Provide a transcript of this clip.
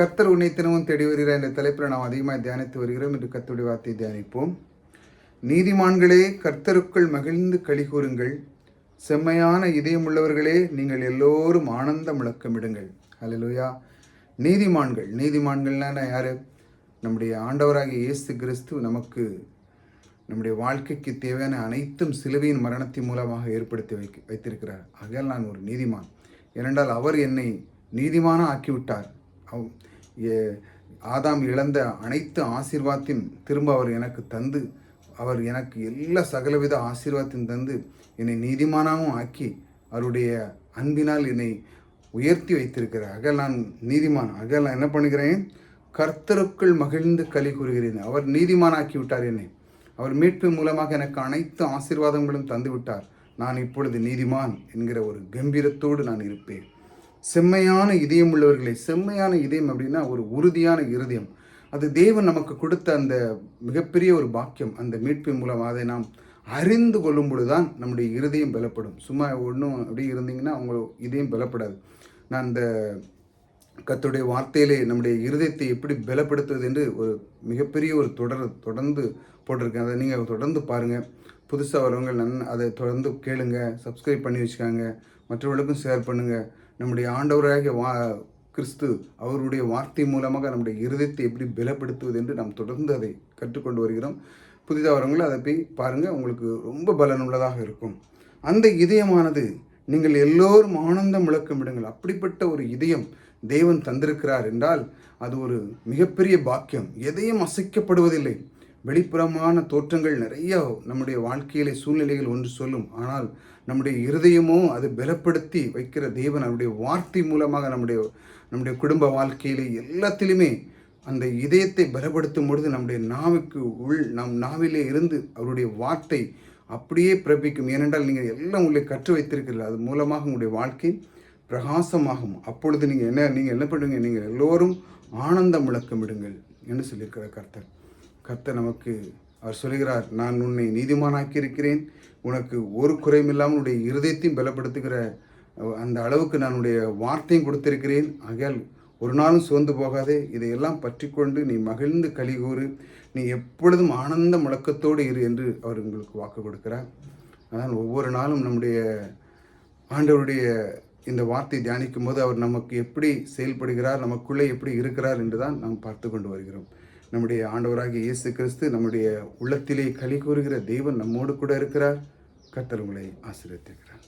கர்த்தர் உன்னை தினமும் தேடி வருகிறார் என்ற தலைப்பில் நாம் அதிகமாக தியானித்து வருகிறோம். என்று கர்த்தருடைய வார்த்தையை தியானிப்போம். நீதிமான்களே கர்த்தருக்குள் மகிழ்ந்து களி கூறுங்கள். செம்மையான இதயமுள்ளவர்களே நீங்கள் எல்லோரும் ஆனந்த முழக்கமிடுங்கள் அல்லேலூயா நீதிமான்கள் நீதிமான்கள்னா யார்? நம்முடைய ஆண்டவராகிய இயேசு கிறிஸ்து நமக்கு நம்முடைய வாழ்க்கைக்கு தேவையான அனைத்தும் சிலுவையின் மரணத்தின் மூலமாக ஏற்படுத்தி வைக்க வைத்திருக்கிறார். ஆகையால் நான் ஒரு நீதிமான். ஏனென்றால் அவர் என்னை நீதிமான ஆக்கிவிட்டார் அவ்- ஆதாம் இழந்த அனைத்து ஆசீர்வாதத்தையும் திரும்ப அவர் எனக்கு தந்து அவர் எனக்கு எல்லா சகலவித ஆசீர்வாதத்தையும் தந்து என்னை நீதிமானாகவும் ஆக்கி அவருடைய அன்பினால் என்னை உயர்த்தி வைத்திருக்கிறார். அகல் நான் நீதிமான். ஆகையால் நான் என்ன பண்ணுகிறேன்? கர்த்தருக்குள் மகிழ்ந்து கலி கூறுகிறேன். அவர் நீதிமானாக்கி விட்டார் என்னை. அவர் மீட்பு மூலமாக எனக்கு அனைத்து ஆசீர்வாதங்களும் தந்துவிட்டார் நான் இப்பொழுது நீதிமான் என்கிற ஒரு கம்பீரத்தோடு நான் இருப்பேன். செம்மையான இதயம் உள்ளவர்களே செம்மையான இதயம் அப்படின்னா ஒரு உறுதியான இருதயம். அது தேவன் நமக்கு கொடுத்த அந்த மிகப்பெரிய ஒரு பாக்கியம். அந்த மீட்பின் மூலம் அதை நாம் அறிந்து கொள்ளும் பொழுதுதான் நம்முடைய இருதயம் பலப்படும். சும்மா ஒன்றும் அப்படி இருந்தீங்கன்னா அவங்க இதயம் பலப்படாது. நான் இந்த கத்துடைய வார்த்தையிலே நம்முடைய இருதயத்தை எப்படி பலப்படுத்துவது என்று ஒரு மிகப்பெரிய ஒரு தொடர் தொடர்ந்து போட்டிருக்கேன். அதை நீங்கள் தொடர்ந்து பாருங்கள் புதுசாக வரவங்க நன் அதை தொடர்ந்து கேளுங்க. சப்ஸ்கிரைப் பண்ணி வச்சுக்காங்க. மற்றவர்களுக்கும் ஷேர் பண்ணுங்கள் நம்முடைய ஆண்டவராக வா கிறிஸ்து அவருடைய வார்த்தை மூலமாக நம்முடைய இருதயத்தை எப்படி பலப்படுத்துவது என்று நாம் தொடர்ந்து அதை கற்றுக்கொண்டு வருகிறோம். புதிதாக வரவங்களும் அதை போய் பாருங்கள் உங்களுக்கு ரொம்ப பலனுள்ளதாக இருக்கும். அந்த இதயமானது நீங்கள் எல்லோரும் ஆனந்தம் விளக்கமிடுங்கள் அப்படிப்பட்ட ஒரு இதயம் தேவன் தந்திருக்கிறார் என்றால் அது ஒரு மிகப்பெரிய பாக்கியம். எதையும் அசைக்கப்படுவதில்லை. வெளிப்புறமான தோற்றங்கள் நிறைய நம்முடைய வாழ்க்கையிலே சூழ்நிலைகள் ஒன்று சொல்லும். ஆனால் நம்முடைய இருதயமும் அது பலப்படுத்தி வைக்கிற தேவன் அவருடைய வார்த்தை மூலமாக நம்முடைய நம்முடைய குடும்ப வாழ்க்கையிலே எல்லாத்திலுமே அந்த இதயத்தை பலப்படுத்தும் பொழுது நம்முடைய நாவுக்கு உள் நம் நாவிலே இருந்து அவருடைய வார்த்தை அப்படியே பிறப்பிக்கும். ஏனென்றால் நீங்கள் எல்லாம் உங்களை கற்று வைத்திருக்கிறீர்கள். அது மூலமாக உங்களுடைய வாழ்க்கை பிரகாசமாகும். அப்பொழுது நீங்கள் என்ன நீங்கள் என்ன பண்ணுவீங்க? நீங்கள் எல்லோரும் ஆனந்தம் விளக்கமிடுங்கள் என்று சொல்லியிருக்கிறார் கர்த்தர். கர்த்தர் நமக்கு அவர் சொல்கிறார் நான் உன்னை நீதிமானாக்கி இருக்கிறேன் உனக்கு ஒரு குறையும் இல்லாமல் உன்னுடைய இருதயத்தையும் பலப்படுத்துகிற அந்த அளவுக்கு நான் உன்னுடைய வார்த்தையும் கொடுத்திருக்கிறேன். ஆகையால் ஒரு நாளும் சோர்ந்து போகாதே. இதையெல்லாம் பற்றி கொண்டு நீ மகிழ்ந்து கலிகூறு நீ எப்பொழுதும் ஆனந்த முழக்கத்தோடு இரு என்று அவர் உங்களுக்கு வாக்கு கொடுக்கிறார். அதனால் ஒவ்வொரு நாளும் நம்முடைய ஆண்டவருடைய இந்த வார்த்தை தியானிக்கும் போது அவர் நமக்கு எப்படி செயல்படுகிறார் நமக்குள்ளே எப்படி இருக்கிறார் என்று தான் நாம் பார்த்து கொண்டு வருகிறோம். நம்முடைய ஆண்டவராகிய இயேசு கிறிஸ்து நம்முடைய உள்ளத்திலே களி கூறுகிற தெய்வன் நம்மோடு கூட இருக்கிறார். கத்தர் உங்களை ஆசீர்வதிக்கிறார்